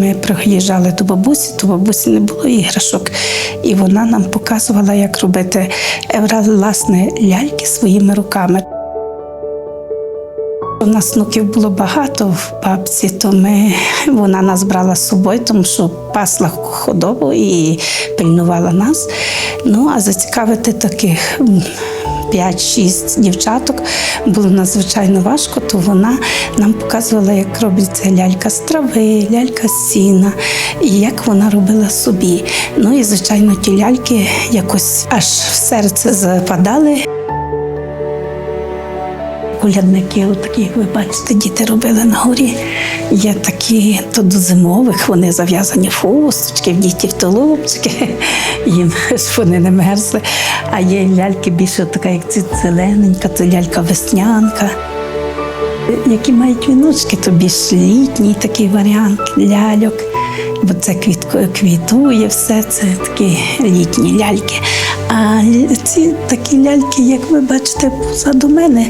ми приїжджали до бабусі, то бабусі не було іграшок. І вона нам показувала, як робити власне ляльки своїми руками. У нас внуків було багато в бабці, то ми, вона нас брала з собою, тому що пасла худобу і пильнувала нас. Ну, а зацікавити таких 5-6 дівчаток було надзвичайно важко, то вона нам показувала, як робиться лялька з трави, лялька з сіна, і як вона робила собі. Ну і, звичайно, ті ляльки якось аж в серце западали. Колядники, такі, як ви бачите, діти робили на горі. Є такі, то до зимових, вони зав'язані в хусточки, в дітів тулупчики, їм щоб вони не мерзли. А є ляльки більше така, як ці зелененька, це лялька веснянка. Які мають віночки, то більш літній такий варіант ляльок, бо це квітко, квітує все, це такі літні ляльки. А ці такі ляльки, як ви бачите, позаду мене,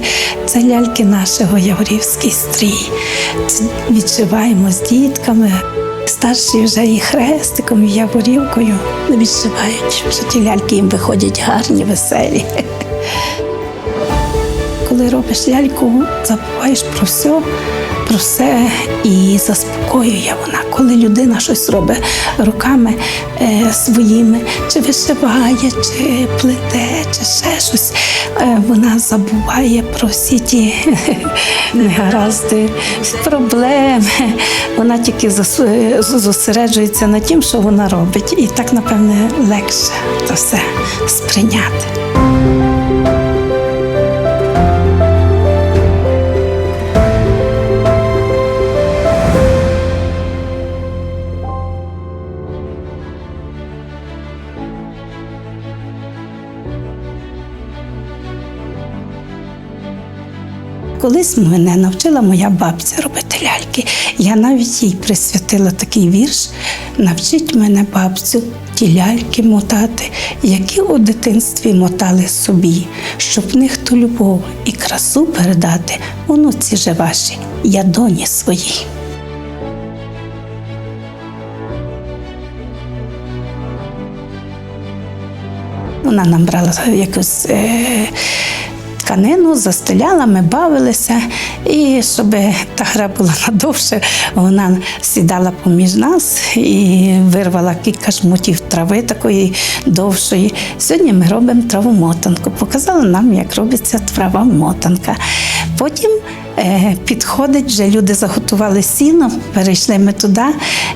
це ляльки нашого Яворівський стрій. Відшиваємо з дітками. Старші вже і хрестиком, і яворівкою відшивають. що ті ляльки їм виходять гарні, веселі. Коли робиш ляльку, забуваєш про все, про все і заспокоює вона. Коли людина щось робить руками е, своїми, чи вишиває, чи плете, чи ще щось, е, вона забуває про всі ті негаразди, проблеми. Вона тільки зас- зосереджується на тім, що вона робить. І так, напевне, легше це все сприйняти. Колись мене навчила моя бабця робити ляльки. Я навіть їй присвятила такий вірш. Навчить мене бабцю ті ляльки мотати, які у дитинстві мотали собі, щоб в них ту любов і красу передати онуці же ваші, я доні своїй. Вона нам брала якусь е, тканину, застеляла, ми бавилися. І щоб та гра була надовше, вона сідала поміж нас і вирвала кілька жмутів трави такої довшої. Сьогодні ми робимо траву мотанку. Показала нам, як робиться трава мотанка. Потім підходить, вже люди заготували сіно, перейшли ми туди,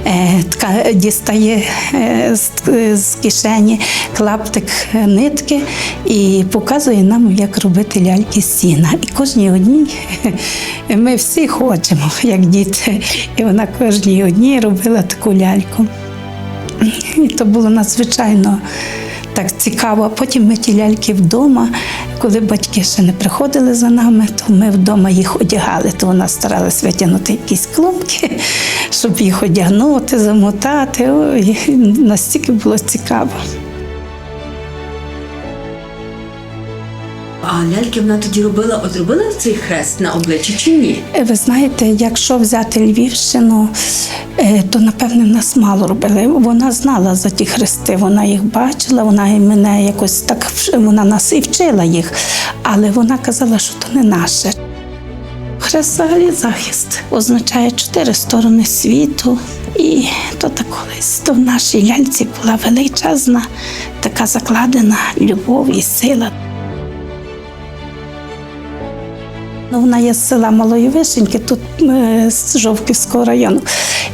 е, тка, дістає е, з, з кишені клаптик е, нитки і показує нам, як робити ляльки з сіна. І кожній одній ми всі хочемо, як діти. І вона кожній одній робила таку ляльку. І то було надзвичайно так цікаво. Потім ми ті ляльки вдома, коли батьки ще не приходили за нами, то ми вдома їх одягали. То вона старалась витягнути якісь клумки, щоб їх одягнути, замотати. Ой, настільки було цікаво. А ляльки вона тоді робила, от робила цей хрест на обличчі чи ні? Е, Ви знаєте, якщо взяти Львівщину, е, то напевне в нас мало робили. Вона знала за ті хрести, вона їх бачила, вона і мене якось так вона нас і вчила їх, але вона казала, що то не наше. Хрест взагалі захист означає чотири сторони світу. І то так колись то в нашій ляльці була величезна, така закладена любов і сила. Ну, вона є з села Малої Вишеньки, тут е, з Жовківського району.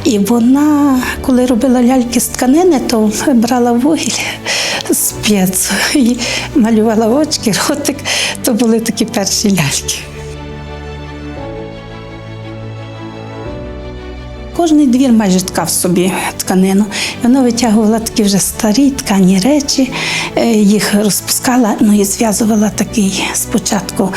І вона, коли робила ляльки з тканини, то брала вугіль з п'єцу і малювала очки, ротик. То були такі перші ляльки. Кожний двір майже ткав собі тканину. І вона витягувала такі вже старі ткані речі, е, їх розпускала, ну і зв'язувала такий спочатку,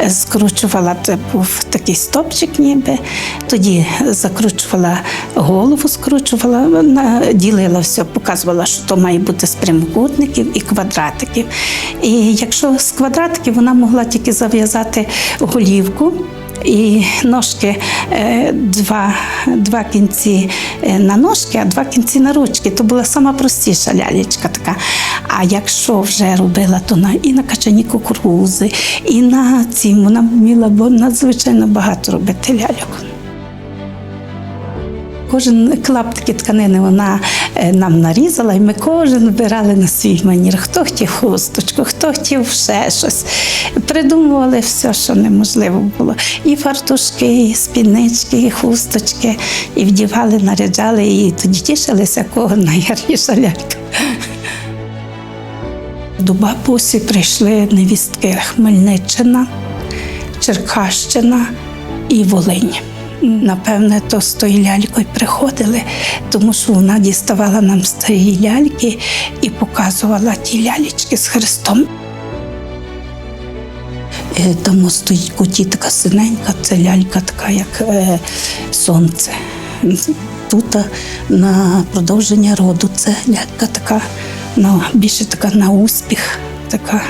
е, скручувала, це був такий стопчик ніби, тоді закручувала голову, скручувала, ділила все, показувала, що то має бути з прямокутників і квадратиків. І якщо з квадратиків вона могла тільки зав'язати голівку І ножки е, два, два кінці е, на ножки, а два кінці на ручки. То була сама простіша лялечка така. А якщо вже робила, то на і на качані кукурузи, і на ці вона вміла бо надзвичайно багато робити ляльок. Кожен клаптики тканини вона е, нам нарізала, і ми кожен вибирали на свій манір. Хто хотів хусточку, хто хотів ще щось. Придумували все, що неможливо було. І фартушки, і спіднички, і хусточки, і вдівали, наряджали, і тоді тішилися, кого найгарніша лялька. До бабусі прийшли невістки Хмельниччина, Черкащина і Волинь. Напевне, то з тою лялькою приходили, тому що вона діставала нам з тієї ляльки і показувала ті лялечки з Христом. Е, Там стоїть куті така синенька, це лялька така, як е, сонце. Тут е, на продовження роду це лялька така, на, більше така на успіх. Така.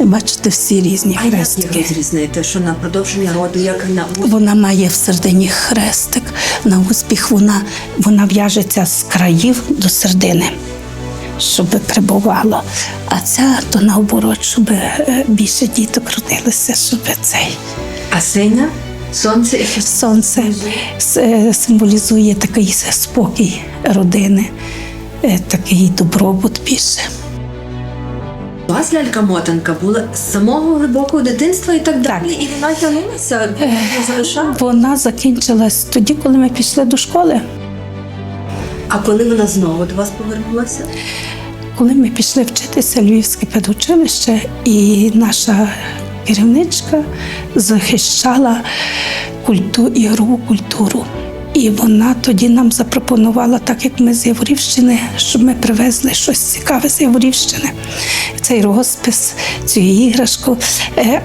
Бачите, всі різні А як хрестики. їх розрізнити, що на продовження роду, як на Вона має всередині хрестик. На успіх вона, вона в'яжеться з країв до середини, щоб прибувало. А ця то наоборот, щоб е, більше діток родилося, щоб цей а синя сонце сонце е, символізує такий спокій родини, е, такий добробут більше. У вас лялька-мотанка була з самого глибокого дитинства і так далі. І вона тягнулася, залишала. Вона закінчилась тоді, коли ми пішли до школи. А коли вона знову до вас повернулася? Коли ми пішли вчитися Львівське педучилище, і наша керівничка захищала культу, ігрову культуру. І вона тоді нам запропонувала, так як ми з Яворівщини, щоб ми привезли щось цікаве з Яворівщини. Цей розпис, цю іграшку. Е,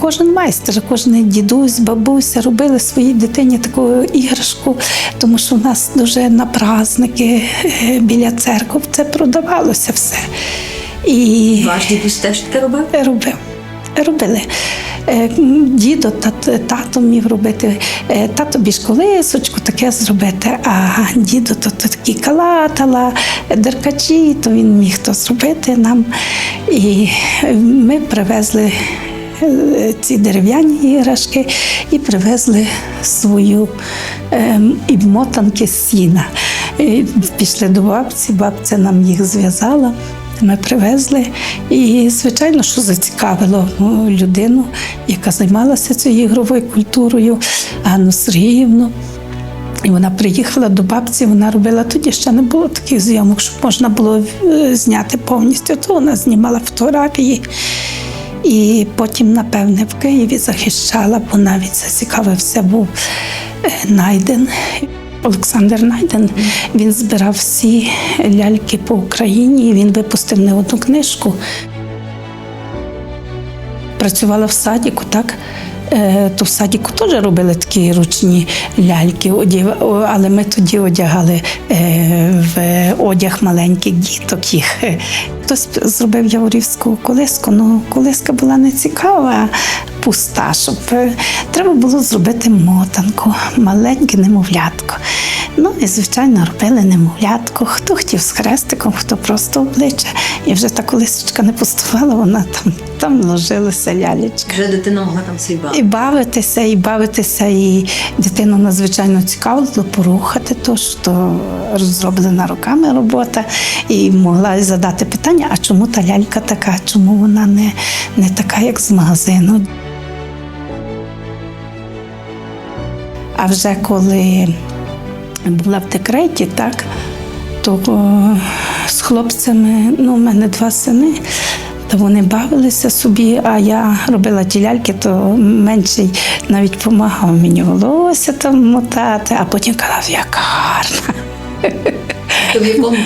Кожен майстер, кожен дідусь, бабуся робили своїй дитині таку іграшку, тому що в нас дуже на праздники е, біля церкви це продавалося все. І Ваш дідусь теж таке робив? робив. Робили. Е, Дідо, тат, тато міг робити, Е, тато більш колисочку таке зробити, а дідо то такі калатала, деркачі, то він міг то зробити нам. І ми привезли е, ці дерев'яні іграшки і привезли свою ем, і мотанки з сіна. І пішли до бабці, бабця нам їх зв'язала. Ми привезли, і звичайно, що зацікавило ну, людину, яка займалася цією ігровою культурою, Анну Сергіївну. І вона приїхала до бабці, вона робила тоді ще не було таких зйомок, щоб можна було е, зняти повністю. То вона знімала фотографії. І потім, напевне, в Києві захищала, бо навіть зацікавився був е, Найден. Олександр Найден він збирав всі ляльки по Україні. Він випустив не одну книжку. Працювала в садіку, так. Е, То в садіку теж робили такі ручні ляльки, але ми тоді одягали е, в одяг маленьких діток їх. Хтось зробив яворівську колиску, ну колиска була не цікава, пуста, щоб е, треба було зробити мотанку, маленьке немовлятко. Ну і звичайно робили немовлятко. Хто хотів з хрестиком, хто просто обличчя. І вже та колисочка не пустувала, вона там, там ложилася лялечка. Вже дитина могла там свій бал. І бавитися, і бавитися, і дитину надзвичайно цікавило порухати то, що зроблена руками робота, і могла задати питання, а чому та лялька така, чому вона не, не така, як з магазину. А вже коли була в декреті, так, то о, з хлопцями, ну, у мене два сини. То вони бавилися собі, а я робила ті ляльки, то менший навіть допомагав мені волосся там мотати, а потім казав, яка гарна. То в якому?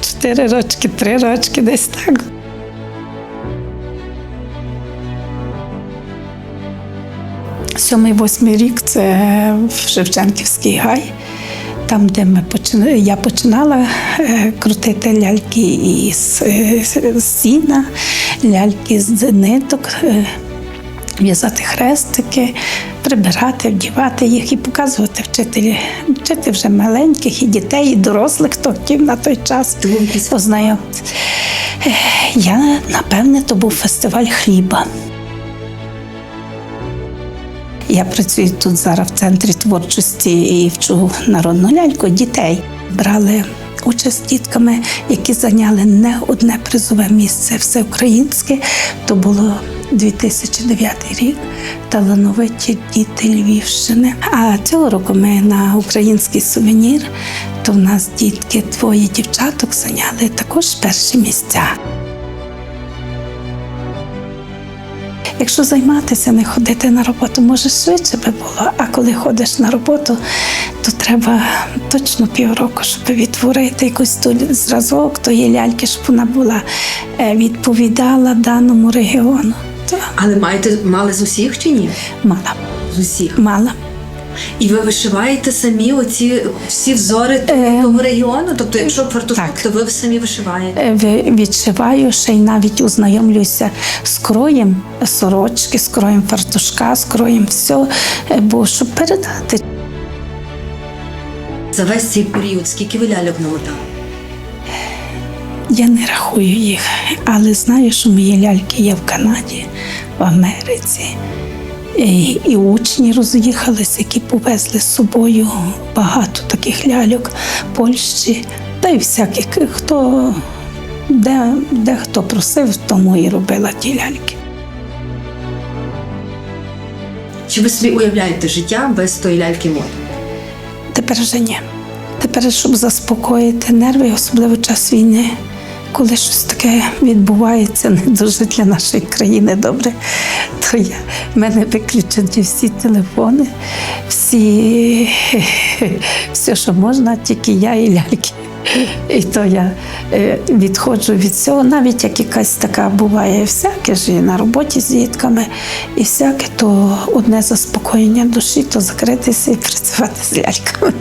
Чотири рочки, три рочки, десь так. Сьомий восьмий рік це в Шевченківський гай, там, де ми починали, я починала е, крутити ляльки із е, сіна, ляльки з ниток. е, в'язати хрестики, прибирати, вдівати їх і показувати вчителі, вчити вже маленьких і дітей, і дорослих, хто хотів на той час познайомитися. Я, напевне, то був фестиваль хліба. Я працюю тут зараз в центрі творчості і вчу народну ляльку дітей. Брали участь дітками, які зайняли не одне призове місце всеукраїнське. То було 2009 рік. Талановиті діти Львівщини. А цього року ми на український сувенір, то в нас дітки, двоє дівчаток зайняли також перші місця. Якщо займатися, не ходити на роботу, може швидше би було. А коли ходиш на роботу, то треба точно півроку, щоб відтворити якийсь зразок тої ляльки, щоб вона була е, відповідала даному регіону. Але маєте мали з усіх чи ні? мала, З усіх. мала. І ви вишиваєте самі оці всі взори Е, того регіону? Тобто, якщо фартушок, то ви самі вишиваєте? Е, Відшиваю ще й навіть ознайомлюся з кроєм сорочки, з кроєм фартушка, з кроєм все, бо щоб передати. За весь цей період, скільки ви ляльок намотали? Я не рахую їх, але знаю, що мої ляльки є в Канаді, в Америці. І, і учні роз'їхались, які повезли з собою багато таких ляльок Польщі, та й всяких, хто де, де хто просив, тому і робила ті ляльки. Чи ви собі уявляєте життя без тої ляльки моди? Тепер вже ні. Тепер, щоб заспокоїти нерви, особливо час війни, коли щось таке відбувається не дуже для нашої країни добре, то я, в мене виключені всі телефони, всі, все, що можна, тільки я і ляльки. І то я е, відходжу від цього, навіть як якась така буває всяке ж і на роботі з дітками, і всяке, то одне заспокоєння душі, то закритися і працювати з ляльками.